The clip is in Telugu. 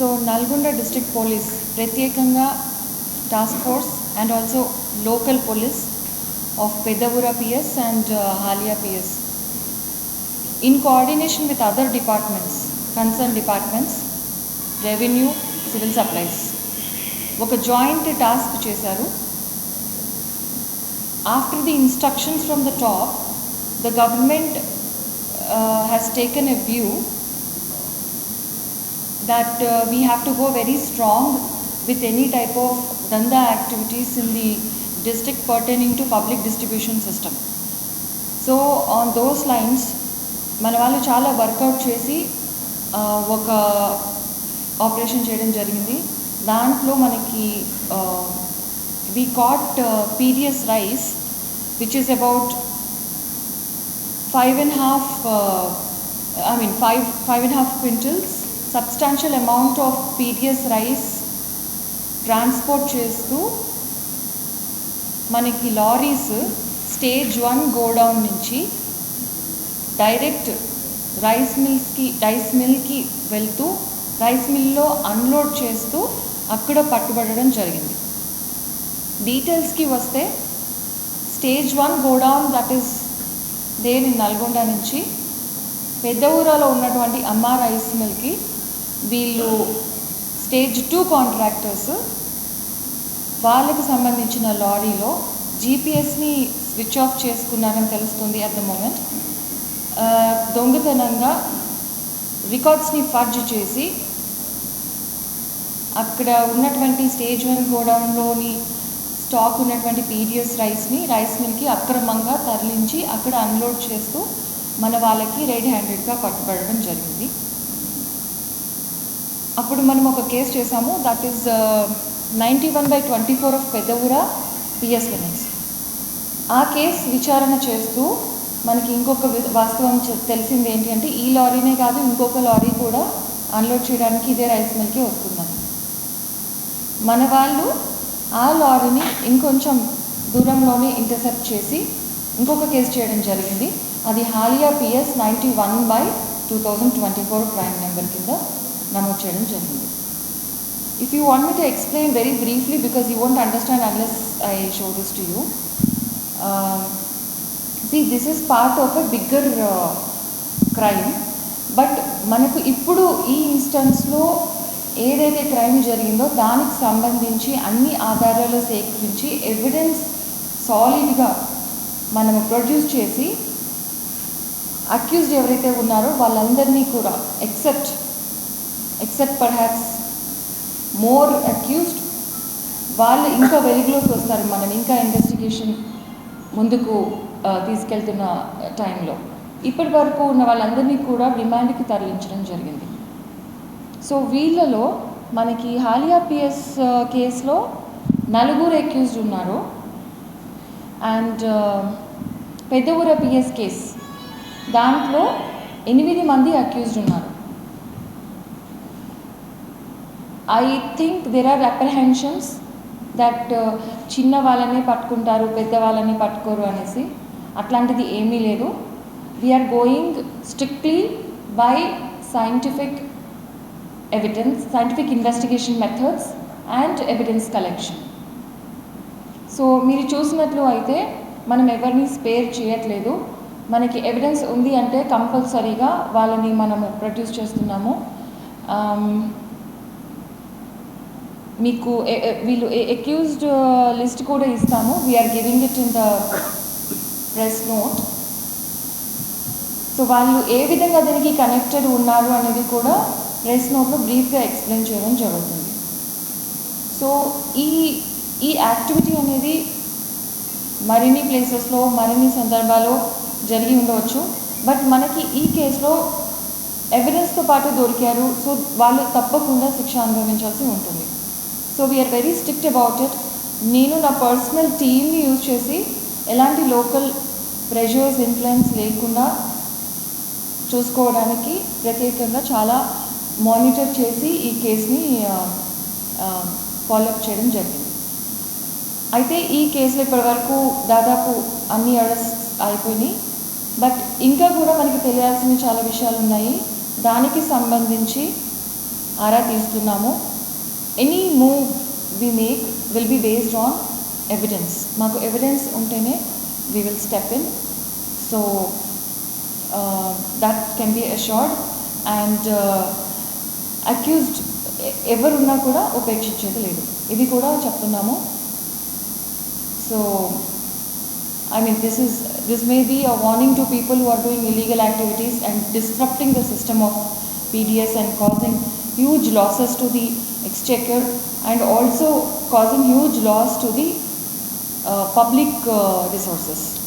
సో నల్గొండ డిస్ట్రిక్ట్ పోలీస్ ప్రత్యేకంగా task force and also local police of Peddabura PS and uh, Haliya PS. In coordination with other departments concern departments revenue civil supplies. ఒక జాయింట్ టాస్క్ చేశారు. After the instructions from the top the government has taken a view that uh, we have to go very strong with any type of danda activities in the district pertaining to public distribution system. So on those lines మన వాళ్ళు చాలా వర్కౌట్ చేసి ఆ, ఒక ఆపరేషన్ చేయడం జరిగింది దాంట్లో మనకి we got PDS rice which is about five and half I mean five five and half quintals substantial amount of PDS rice transport చేస్తూ మనకి లారీస్ స్టేజ్ వన్ గోడౌన్ నుంచి డైరెక్ట్ రైస్ మిల్స్కి రైస్ మిల్కి వెళ్తూ రైస్ మిల్లో అన్లోడ్ చేస్తూ అక్కడ పట్టుబడడం జరిగింది. డీటెయిల్స్కి వస్తే stage one godown that is దేని నల్గొండ నుంచి పెద్ద ఊరాలో ఉన్నటువంటి అమ్మ రైస్ మిల్కి వీళ్ళు స్టేజ్ టూ కాంట్రాక్టర్స్ వాళ్ళకి సంబంధించిన లారీలో జీపీఎస్ని స్విచ్ ఆఫ్ చేసుకున్నారని తెలుస్తుంది అట్ ద మూమెంట్ దొంగతనంగా రికార్డ్స్ని ఫర్జ్ చేసి అక్కడ ఉన్నటువంటి స్టేజ్ వన్ గోడౌన్లోని స్టాక్ ఉన్నటువంటి పీడిఎస్ రైస్ని రైస్ మిల్కి అక్రమంగా తరలించి అక్కడ అన్లోడ్ చేస్తూ మన వాళ్ళకి రెడ్ హ్యాండెడ్గా పట్టుబడడం జరిగింది. అప్పుడు మనం ఒక కేసు చేసాము that is ninety one by twenty four of Pedavura PS limits ఆ కేసు విచారణ చేస్తూ మనకి ఇంకొక వాస్తవం తెలిసింది ఏంటి అంటే ఈ లారీనే కాదు ఇంకొక లారీ కూడా అన్లోడ్ చేయడానికి ఇదే రైస్ మిల్కే వస్తుందని. మన వాళ్ళు ఆ లారీని ఇంకొంచెం దూరంలోనే ఇంటర్సెప్ట్ చేసి ఇంకొక కేసు చేయడం జరిగింది. అది Haliya PS ninety one by two thousand twenty four crime number కింద. నమోదు చేయడం జరిగింది if you want me to explain very briefly because you won't understand unless I show this to you see this is part of a bigger crime but మనకు ఇప్పుడు ఈ ఇన్స్టెన్స్లో ఏదైతే క్రైమ్ జరిగిందో దానికి సంబంధించి అన్ని ఆధారాలు సేకరించి ఎవిడెన్స్ సాలిడ్గా మనం ప్రొడ్యూస్ చేసి అక్యూజ్డ్ ఎవరైతే ఉన్నారో వాళ్ళందరినీ కూడా except except perhaps more accused వాళ్ళు ఇంకా వెలుగులోకి వస్తారు మనం ఇంకా ఇన్వెస్టిగేషన్ ముందుకు తీసుకెళ్తున్న టైంలో. ఇప్పటి వరకు ఉన్న వాళ్ళందరినీ కూడా రిమాండ్కి తరలించడం జరిగింది. సో వీళ్ళలో మనకి హాలియా పిఎస్ కేసులో నలుగురు అక్యూజ్డ్ ఉన్నారు. And Peddavura PS case. దాంట్లో ఎనిమిది మంది అక్యూజ్డ్ ఉన్నారు. I think there are apprehensions that చిన్న వాళ్ళని పట్టుకుంటారు పెద్ద వాళ్ళని పట్టుకోరు అనేసి అట్లాంటిది ఏమీ లేదు. We're going strictly by scientific evidence scientific investigation methods and evidence collection so మీరు చూసినట్లు అయితే మనం ఎవరిని స్పేర్ చేయట్లేదు. మనకి ఎవిడెన్స్ ఉంది అంటే కంపల్సరీగా వాళ్ళని మనము ప్రొడ్యూస్ చేస్తున్నాము. Um, మీకు వీళ్ళు అక్యూజ్డ్ లిస్ట్ uh, కూడా ఇస్తాము. We're giving it in the press note so వాళ్ళు ఏ విధంగా దీనికి కనెక్టెడ్ ఉన్నారు అనేది కూడా ప్రెస్ నోట్లో బ్రీఫ్గా ఎక్స్ప్లెయిన్ చేయడం జరుగుతుంది. సో ఈ ఈ యాక్టివిటీ అనేది మరిన్ని ప్లేసెస్లో మరిన్ని సందర్భాల్లో జరిగి ఉండవచ్చు. బట్ మనకి ఈ కేసులో ఎవిడెన్స్తో పాటు దొరికారు. సో వాళ్ళు తప్పకుండా శిక్ష అనుభవించాల్సి ఉంటుంది. So we're very strict about it నేను నా పర్సనల్ టీమ్ని యూజ్ చేసి ఎలాంటి లోకల్ ప్రెషర్స్ ఇన్ఫ్లుయెన్స్ లేకుండా చూసుకోవడానికి ప్రత్యేకంగా చాలా మానిటర్ చేసి ఈ కేసుని ఫాలోఅప్ చేయడం జరిగింది. అయితే ఈ కేసులో ఇప్పటివరకు దాదాపు అన్ని అరెస్ట్ అయిపోయినాయి. బట్ ఇంకా కూడా మనకి తెలియాల్సిన చాలా విషయాలు ఉన్నాయి. దానికి సంబంధించి ఆరా తీస్తున్నాము. any move we make will be based on evidence మాకు ఎవిడెన్స్ ఉంటేనే we will step in so that can be assured and accused ఎవరున్నా కూడా ఉపేక్షించేది లేదు ఇది కూడా చెప్తున్నాము so I mean, this is, this may be a warning to people who are doing illegal activities and disrupting the system of PDS and causing huge losses to the exchequer and also causing huge loss to the uh, public uh, resources.